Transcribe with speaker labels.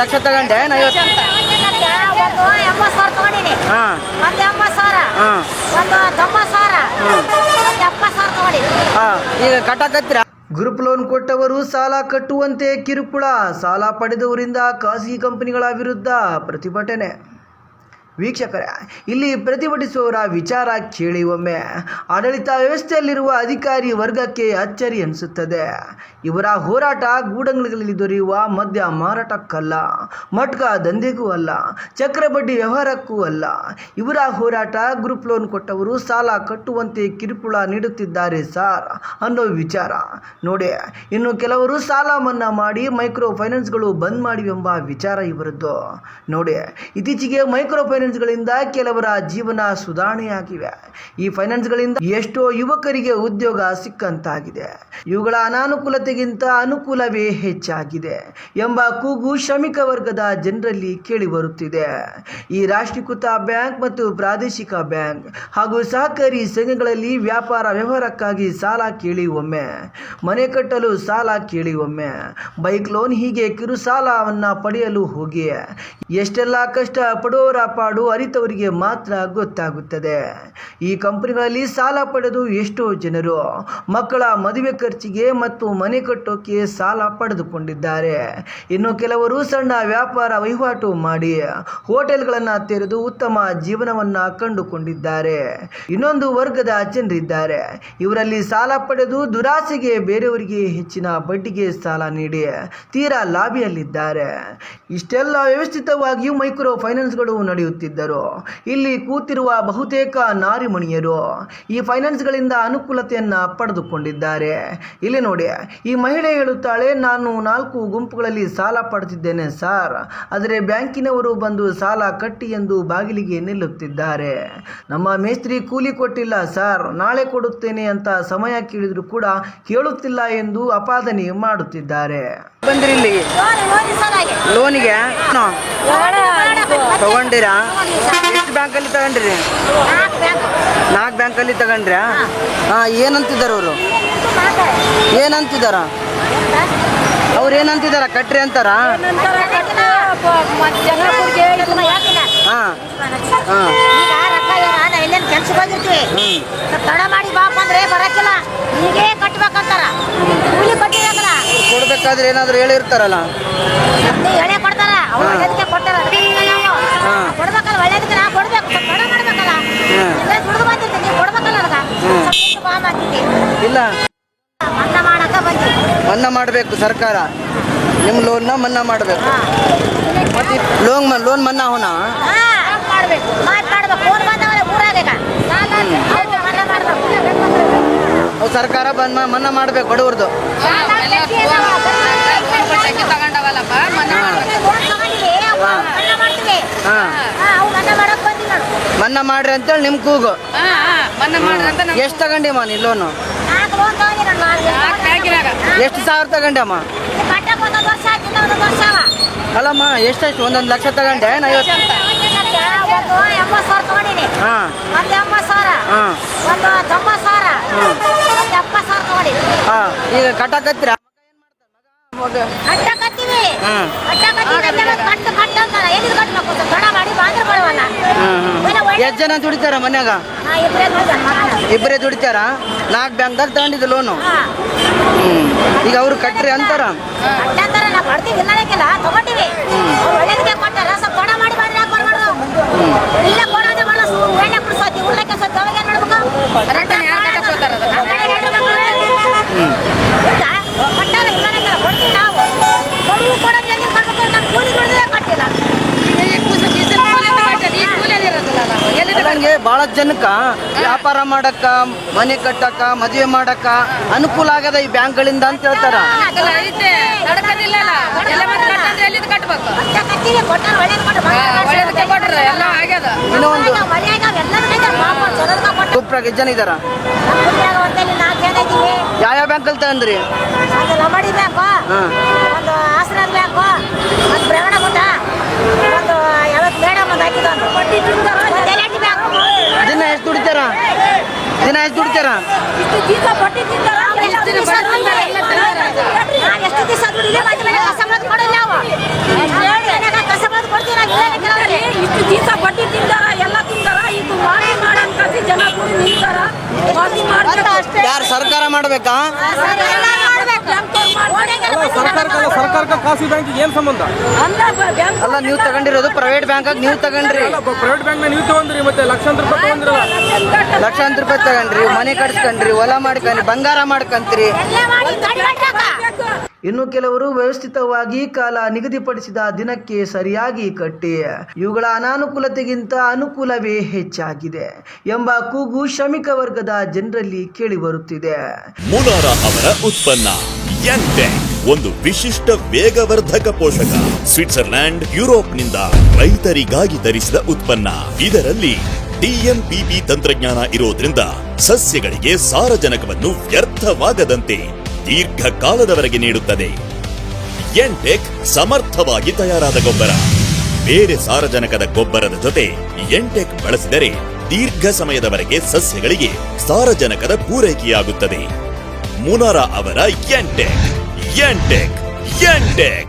Speaker 1: ಲಕ್ಷ ತಗೊಂಡೆ ಐವತ್ತು ಹಾಂ. ಹಾಂ. ಹಾಂ ಈಗ ಕಟ್ಟಾಕತ್ತಿರ? ಗ್ರೂಪ್ ಲೋನ್ ಕೊಟ್ಟವರು ಸಾಲ ಕಟ್ಟುವಂತೆ ಕಿರುಕುಳ ಸಾಲ ಪಡೆದವರಿಂದ ಖಾಸಗಿ ಕಂಪನಿಗಳ ವಿರುದ್ಧ ಪ್ರತಿಭಟನೆ. ವೀಕ್ಷಕರೇ, ಇಲ್ಲಿ ಪ್ರತಿಭಟಿಸುವವರ ವಿಚಾರ ಕೇಳಿ ಒಮ್ಮೆ. ಆಡಳಿತ ವ್ಯವಸ್ಥೆಯಲ್ಲಿರುವ ಅಧಿಕಾರಿ ವರ್ಗಕ್ಕೆ ಅಚ್ಚರಿ ಅನಿಸುತ್ತದೆ ಇವರ ಹೋರಾಟ ಗೂಡಂಗಳಲ್ಲಿ ದೊರೆಯುವ ಮದ್ಯ ಮಾರಾಟಕ್ಕಲ್ಲ, ಮಟ್ಕ ದಂಧೆಗೂ ಅಲ್ಲ, ಚಕ್ರಬಡ್ಡಿ ವ್ಯವಹಾರಕ್ಕೂ ಅಲ್ಲ. ಇವರ ಹೋರಾಟ ಗ್ರೂಪ್ ಲೋನ್ ಕೊಟ್ಟವರು ಸಾಲ ಕಟ್ಟುವಂತೆ ಕಿರುಕುಳ ನೀಡುತ್ತಿದ್ದಾರೆ ಸಾರ್ ಅನ್ನೋ ವಿಚಾರ. ನೋಡಿ, ಇನ್ನು ಕೆಲವರು ಸಾಲ ಮನ್ನಾ ಮಾಡಿ ಮೈಕ್ರೋ ಫೈನಾನ್ಸ್ಗಳು ಬಂದ್ ಮಾಡಿವೆಂಬ ವಿಚಾರ ಇವರದ್ದು. ನೋಡಿ, ಇತ್ತೀಚೆಗೆ ಮೈಕ್ರೋ ಫೈನಾನ್ಸ್ಗಳಿಂದ ಕೆಲವರ ಜೀವನ ಸುಧಾರಣೆಯಾಗಿವೆ. ಈ ಫೈನಾನ್ಸ್ಗಳಿಂದ ಎಷ್ಟೋ ಯುವಕರಿಗೆ ಉದ್ಯೋಗ ಸಿಕ್ಕಂತಾಗಿದೆ. ಇವುಗಳ ಅನಾನುಕೂಲತೆಗಿಂತ ಅನುಕೂಲವೇ ಹೆಚ್ಚಾಗಿದೆ ಎಂಬ ಕೂಗು ಶ್ರಮಿಕ ವರ್ಗದ ಜನರಲ್ಲಿ ಕೇಳಿ ಬರುತ್ತಿದೆ ಈ ರಾಷ್ಟ್ರೀಕೃತ ಬ್ಯಾಂಕ್ ಮತ್ತು ಪ್ರಾದೇಶಿಕ ಬ್ಯಾಂಕ್ ಹಾಗೂ ಸಹಕಾರಿ ಸಂಘಗಳಲ್ಲಿ ವ್ಯಾಪಾರ ವ್ಯವಹಾರಕ್ಕಾಗಿ ಸಾಲ ಕೇಳಿ ಒಮ್ಮೆ, ಮನೆ ಕಟ್ಟಲು ಸಾಲ ಕೇಳಿ ಒಮ್ಮೆ, ಬೈಕ್ ಲೋನ್ ಹೀಗೆ ಕಿರು ಸಾಲವನ್ನ ಪಡೆಯಲು ಹೋಗಿ ಎಷ್ಟೆಲ್ಲ ಕಷ್ಟ ಪಡುವವರ ಪಾಡು ಅರಿತವರಿಗೆ ಮಾತ್ರ ಗೊತ್ತಾಗುತ್ತದೆ. ಈ ಕಂಪನಿಗಳಲ್ಲಿ ಸಾಲ ಪಡೆದು ಎಷ್ಟೋ ಜನರು ಮಕ್ಕಳ ಮದುವೆ ಖರ್ಚಿಗೆ ಮತ್ತು ಮನೆ ಕಟ್ಟೋಕೆ ಸಾಲ ಪಡೆದುಕೊಂಡಿದ್ದಾರೆ. ಇನ್ನು ಕೆಲವರು ಸಣ್ಣ ವ್ಯಾಪಾರ ವಹಿವಾಟು ಮಾಡಿ ಹೋಟೆಲ್ಗಳನ್ನು ತೆರೆದು ಉತ್ತಮ ಜೀವನವನ್ನ ಕಂಡುಕೊಂಡಿದ್ದಾರೆ. ಇನ್ನೊಂದು ವರ್ಗದ ಜನರಿದ್ದಾರೆ. ಇವರಲ್ಲಿ ಸಾಲ ಪಡೆದು ದುರಾಸೆಗೆ ಬೇರೆಯವರಿಗೆ ಹೆಚ್ಚಿನ ಬಡ್ಡಿಗೆ ಸಾಲ ನೀಡಿ ತೀರಾ ಲಾಭಿಯಲ್ಲಿದ್ದಾರೆ ಇಷ್ಟೆಲ್ಲ ವ್ಯವಸ್ಥಿತವಾಗಿಯೂ ಮೈಕ್ರೋ ಫೈನಾನ್ಸ್ಗಳು ನಡೆಯುತ್ತಿದ್ದರು ಇಲ್ಲಿ ಕೂತಿರುವ ಬಹುತೇಕ ನಾರಿಮಣಿಯರು ಈ ಫೈನಾನ್ಸ್ಗಳಿಂದ ಅನುಕೂಲತೆಯನ್ನು ಪಡೆದುಕೊಂಡಿದ್ದಾರೆ. ಇಲ್ಲಿ ನೋಡಿ, ಈ ಮಹಿಳೆ ಹೇಳುತ್ತಾಳೆ, ನಾನು ನಾಲ್ಕು ಗುಂಪುಗಳಲ್ಲಿ ಸಾಲ ಪಡೆದಿದ್ದೇನೆ ಸರ್. ಆದರೆ ಬ್ಯಾಂಕಿನವರು ಬಂದು ಸಾಲ ಕಟ್ಟಿ ಎಂದು ಬಾಗಿಲಿಗೆ ನಿಲ್ಲುತ್ತಿದ್ದಾರೆ. ನಮ್ಮ ಮೇಸ್ತ್ರಿ ಕೂಲಿ ಕೊಟ್ಟಿಲ್ಲ ಸರ್. ನಾಳೆ ಕೊಡುತ್ತೇನೆ ಅಂತ ಸಮಯ ಕೇಳಿದರೂ ಕೂಡ ಕೇಳುತ್ತಿಲ್ಲ ಎಂದು ಅಪಾದನೆ ಮಾಡುತ್ತಿದ್ದಾರೆ. ಬಂದ್ರಿ ಇಲ್ಲಿಗೆ
Speaker 2: ಸಲಾಗಿ
Speaker 1: ಲೋನಿಗೆ
Speaker 2: ಲೋನ್
Speaker 1: ತಗೊಂಡಿರಾ? ಎಷ್ಟು ಬ್ಯಾಂಕಲ್ಲಿ ತಗೊಂಡ್ರಿ?
Speaker 2: ನಾಲ್ಕು ಬ್ಯಾಂಕ್.
Speaker 1: ನಾಲ್ಕು ಬ್ಯಾಂಕಲ್ಲಿ ತಗೊಂಡ್ರಾ? ಹಾಂ. ಏನಂತಿದ್ದಾರೆ ಅವರು? ಏನಂತಿದ್ದಾರ? ಅವ್ರು ಏನಂತಿದ್ದಾರ? ಕಟ್ರಿ ಅಂತಾರ? ಹಾಂ.
Speaker 2: ಕೆಲ್ಸಕ್ಕೆ ಹೋಗಿರ್ತೀವಿ. ತಡ ಮಾಡಿ ಬಾಪ ಅಂದ್ರೆ ಬರಕ್ಕಿಲ್ಲ ಹೀಗೆ ಕಟ್ಬೇಕಂತಾರ. ಕೂಲಿ ಕೊಟ್ಟಿರಲ್ಲ
Speaker 1: ಕೊಡ್ಬೇಕಾದ್ರೆ ಏನಾದ್ರು ಹೇಳಿರ್ತಾರಲ್ಲ.
Speaker 2: ನಮ್ದು ಎಳೆ ಕೊಡ್ತಾರ. ಅವ್ರು ಒಳ್ಳೇದಕ್ಕೆ ಕೊಟ್ಟಾರ ಅದಕ್ಕೆ ನಾವು ಕೊಡ್ಬೇಕಲ್ಲ ಒಳ್ಳೇದಕ್ಕೆ ನಾ ಕೊಡ್ಬೇಕು. ಸ್ವಲ್ಪ ತಡ ಮಾಡ್ಬೇಕಲ್ಲ.
Speaker 1: ಹಾ.
Speaker 2: ಎಲ್ಲ ದುಡ್ದು ಬಂದಿರ್ತೀನಿ ನೀವು ಕೊಡ್ಬೇಕಲ್ಲ ಅದಕ್ಕ ಸ್ವಲ್ಪ ಇಟ್ಟು ಬಾ ಮಾಡ್ತಿದ್ದೆ
Speaker 1: ಇಲ್ಲ.
Speaker 2: ಮನ್ನ ಮಾಡಕ್ಕ ಬಂದಿ.
Speaker 1: ಮನ್ನಾ ಮಾಡಬೇಕು ಸರ್ಕಾರ. ನಿಮ್ಮ ಲೋನ್ನ ಮನ್ನಾ ಮಾಡಬೇಕು. ಮತ್ತೆ ಲೋನ್ ಲೋನ್ ಮನ್ನಾ ಹೋನಾ
Speaker 2: ಹಾ. ಮಾಡ್ಬೇಕು. ಮಾಡ್ ಮಾಡ್ಬೇಕು ಫೋನ್ ಬಂದವಲ್ಲ ಊರಾಗ ಈಗ ಹೌದು ಮನ್ನ ಮಾಡ್ಬೇಕು
Speaker 1: ಅವು ಸರ್ಕಾರ ಬಂದ್ ಮನ್ನಾ ಮಾಡ್ಬೇಕು ಬಡವ್ರದ್ದು
Speaker 2: ಮನ್ನ
Speaker 1: ಮಾಡ್ರಿ ಅಂತೇಳಿ ನಿಮ್ ಕೂಗು. ಎಷ್ಟು ತಗೊಂಡಿಮ್ಮ ನೀ ಲೋನು ಎಷ್ಟು ಸಾವಿರ ತಗೊಂಡಮ್ಮ ಅಲ್ಲಮ್ಮ ಎಷ್ಟೆಷ್ಟು ಒಂದೊಂದು ಲಕ್ಷ ತಗೊಂಡೆ ಐವತ್ತು
Speaker 2: ಒಂದು ಎಂಬತ್ತು ಸಾವಿರ ತಗೊಂಡಿನಿ.
Speaker 1: ಹಾಂ.
Speaker 2: ಒಂದು ಎಂಬತ್ತು ಸಾವಿರ.
Speaker 1: ಹಾಂ.
Speaker 2: ಒಂದು ತೊಂಬತ್ತು ಸಾವಿರ. ಒಂದು ಎಪ್ಪತ್ತು ಸಾವಿರ ತಗೊಂಡಿನಿ.
Speaker 1: ಈಗ ಕಟ್ಟಕತ್ತೀರಾ?
Speaker 2: ಕಟ್ಟಕತ್ತೀವಿ.
Speaker 1: ಹ್ಮ್.
Speaker 2: ಕಟ್ಟಕತ್ತೀವಿ ಕಟ್ಟು ಕಟ್ಟು ಅಂತ ಎಲ್ಲಿ ಕಟ್ಟಬೇಕು ಮಾಡಿ ಬಾಂದ್ರ ಬಡವಲ್ಲ
Speaker 1: ಎಷ್ಟು ಜನ ದುಡಿತಾರ ಮನ್ಯಾಗ?
Speaker 2: ಇಬ್ಬರೇ
Speaker 1: ದುಡಿತಾರ ನಾಲ್ಕು ಬ್ಯಾಂಕ್ದಾಗ ತಗೊಂಡಿದ್ದು ಲೋನು ಈಗ ಅವ್ರು ಕಟ್ರಿ ಅಂತಾರ?
Speaker 2: ಕಟ್ಟಂತಾರ ನಾವು ಕೊಡ್ತೀವಿ ಇಲ್ಲದಕ್ಕೆಲ್ಲ ತಗೊಂಡಿವಿ. ಒಳ್ಳೇದಕ್ಕೆ ಕೊಟ್ಟಾರ ಸ್ವಲ್ಪ ತಡ ಮಾಡಿ ಬಂದ್ರೆ ಯಾಕೆ ಬರ್ಬಾರ್ದು ಇಲ್ಲ ಕೊಡೋದೇ ಎಣ್ಣೆ ಕುಡ್ಸೋತಿ ಉಳ್ಳಕ್ಕೆ ಅವಾಗ ಏನ್ ಮಾಡ್ಬೇಕು?
Speaker 3: ಯಾರು
Speaker 2: ಕೊಡ್ತೀವಿ ನಾವು. ಕೊಡುವು ಕೊಡೋದು ಹೆಂಗೆ ಕೊಡ್ಬೇಕು ಕೂಲಿ ಕಟ್ಟಿಲ್ಲ.
Speaker 1: ಭಾಳ ಜನಕ್ಕ ವ್ಯಾಪಾರ ಮಾಡಕ್ಕ ಮನೆ ಕಟ್ಟಕ್ಕ ಮದುವೆ ಮಾಡಕ್ಕ ಅನುಕೂಲ ಆಗದ ಈ ಬ್ಯಾಂಕ್ಗಳಿಂದ ಅಂತ ಹೇಳ್ತಾರ. ಎಷ್ಟು ಜನ
Speaker 2: ಇದ್ದೀವಿ.
Speaker 1: ಯಾವ್ಯಾವ
Speaker 2: ಲಂಬಡಿ ಬ್ಯಾಂಕು ಒಂದು ಆಶ್ರಮ ಬ್ಯಾಂಕು ಒಂದು ಬ್ರಹ್ಮಣ ಗುಡ್ಡ ಒಂದು ಯಾವತ್ತು ಮೇಡಮ್ ಒಂದು ಬ್ಯಾಂಕು
Speaker 1: ದಿನ ಎಷ್ಟು ದುಡಿತಾರ? ದಿನ ಎಷ್ಟು ದುಡಿತಾರ?
Speaker 2: ಎಷ್ಟು ದಿವಸ ಇಷ್ಟು ಜೀಸ ಬಟ್ಟಿ ತಿಂದಾರ ಎಲ್ಲ ತಿಂದಾರ ಇದು ಮಾರಿ ಮಾಡನ್ ಜನ
Speaker 1: ಯಾರು ಸರ್ಕಾರ ಮಾಡ್ಬೇಕಾ?
Speaker 4: ಸರ್ಕಾರಕ್ಕಲ್ಲ ಸರ್ಕಾರಕ್ಕೆ ಖಾಸಗಿ ಬ್ಯಾಂಕ್ ಏನ್ ಸಂಬಂಧ?
Speaker 1: ಅಲ್ಲ ನೀವು ತಗೊಂಡಿರೋದು ಪ್ರೈವೇಟ್ ಬ್ಯಾಂಕ್ ನೀವು ತಗೊಂಡ್ರಿ.
Speaker 4: ಪ್ರೈವೇಟ್ ಬ್ಯಾಂಕ್ ನೀವು ತಗೊಂಡ್ರಿ ಮತ್ತೆ ಲಕ್ಷಾಂತರ ರೂಪಾಯಿ ತಗೊಂಡ್ರಲ್ಲ.
Speaker 1: ಲಕ್ಷಾಂತರ ರೂಪಾಯಿ ತಗೊಂಡ್ರಿ ಮನೆ ಕಟ್ಸ್ಕೊಂಡ್ರಿ ಹೊಲ ಮಾಡ್ಕೊಂಡ್ರಿ ಬಂಗಾರ ಮಾಡ್ಕೊಂತ್ರಿ. ಇನ್ನು ಕೆಲವರು ವ್ಯವಸ್ಥಿತವಾಗಿ ಕಾಲ ನಿಗದಿಪಡಿಸಿದ ದಿನಕ್ಕೆ ಸರಿಯಾಗಿ ಕಟ್ಟಿ, ಇವುಗಳ ಅನಾನುಕೂಲತೆಗಿಂತ ಅನುಕೂಲವೇ ಹೆಚ್ಚಾಗಿದೆ ಎಂಬ ಕೂಗು ಶ್ರಮಿಕ ವರ್ಗದ ಜನರಲ್ಲಿ ಕೇಳಿಬರುತ್ತಿದೆ.
Speaker 5: ಮುನಾರ ಅವರ ಉತ್ಪನ್ನ ಒಂದು ವಿಶಿಷ್ಟ ವೇಗವರ್ಧಕ ಪೋಷಕ, ಸ್ವಿಟ್ಜರ್ಲ್ಯಾಂಡ್, ಯುರೋಪ್ನಿಂದ ರೈತರಿಗಾಗಿ ತರಿಸಿದ ಉತ್ಪನ್ನ. ಇದರಲ್ಲಿ ಡಿಎಂಪಿಪಿ ತಂತ್ರಜ್ಞಾನ ಇರೋದ್ರಿಂದ ಸಸ್ಯಗಳಿಗೆ ಸಾರಜನಕವನ್ನು ವ್ಯರ್ಥವಾಗದಂತೆ ದೀರ್ಘಕಾಲದವರೆಗೆ ನೀಡುತ್ತದೆ. ಎಂಟೆಕ್ ಸಮರ್ಥವಾಗಿ ತಯಾರಾದ ಗೊಬ್ಬರ. ಬೇರೆ ಸಾರಜನಕದ ಗೊಬ್ಬರದ ಜೊತೆ ಎಂಟೆಕ್ ಬಳಸಿದರೆ ದೀರ್ಘ ಸಮಯದವರೆಗೆ ಸಸ್ಯಗಳಿಗೆ ಸಾರಜನಕದ ಪೂರೈಕೆಯಾಗುತ್ತದೆ. ಮುನಾರ ಅವರ ಎಂಟೆಕ್ ಎಂಟೆಕ್ ಎಂಟೆಕ್